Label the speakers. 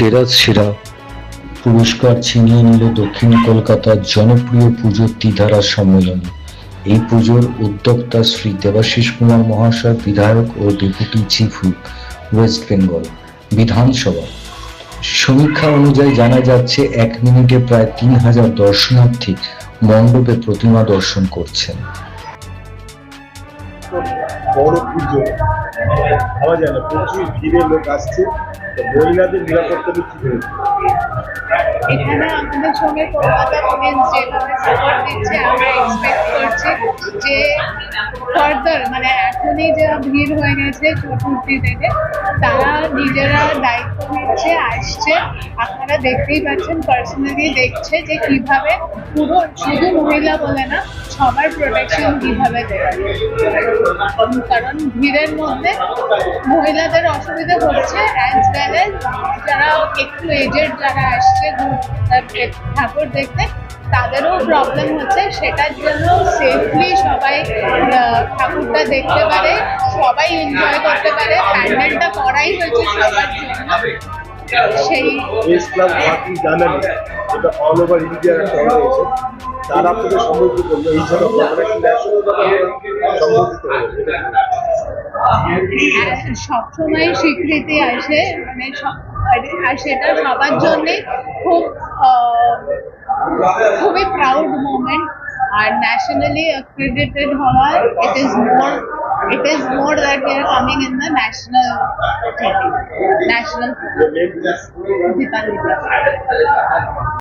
Speaker 1: সেরা সেরা। পুরস্কার ছিনিয়ে নিল দক্ষিণ কলকাতার জনপ্রিয় পুজোর দ্বিধারা সম্মেলনী। এই পুজোর উদ্যোক্তা শ্রী দেবাশিস কুমার মহাশয়, বিধায়ক ও deputy chief whip West Bengal, বিধানসভা। সমীক্ষা অনুযায়ী জানা যাচ্ছে, এক মিনিটে প্রায় তিন হাজার দর্শনার্থী মণ্ডপে প্রতিমা দর্শন করছেন।
Speaker 2: বড় পুজো। ভাবা যায় না, প্রচুর ভিড়ে লোক আসছে। মহিলাদের নিরাপত্তা কি ভেবেছে
Speaker 3: এখানে আমাদের কলকাতা এক্সপেক্ট করছি যে মানে এখনই ভিড় হয়ে গেছে থেকে, তারা নিজেরা দায়িত্ব নিচ্ছে, আসছে। আপনারা দেখতেই পাচ্ছেন পার্সোনালি দেখছে যে কীভাবে পুরো, শুধু মহিলা বলে না সবার প্রোটেকশন কীভাবে দেওয়া। কারণ ভিড়ের মধ্যে মহিলাদের অসুবিধা হচ্ছে অ্যাজ ওয়েল এজ যারা একটু এজেড যারা আসছে ঠাকুর দেখতে, তাদেরও প্রবলেম হচ্ছে। সেটার জন্য সেফলি সবাই ঠাকুরটা দেখতে পারে, সবাই এনজয় করতে পারে। প্যান্ডেলটা করাই হয়েছে সবার জন্য। সেই
Speaker 2: জানেন অল ওভার ইন্ডিয়ার একটা হয়েছে তারা আপনাদের সম্বোধিত করল এই জন্য সম্বোধিত
Speaker 3: সবসময় স্বীকৃতি আসে মানে আর সেটা সবার জন্যে খুব খুবই প্রাউড মোমেন্ট আর ন্যাশনালি accredited হওয়া it is more it is more that you are coming in the National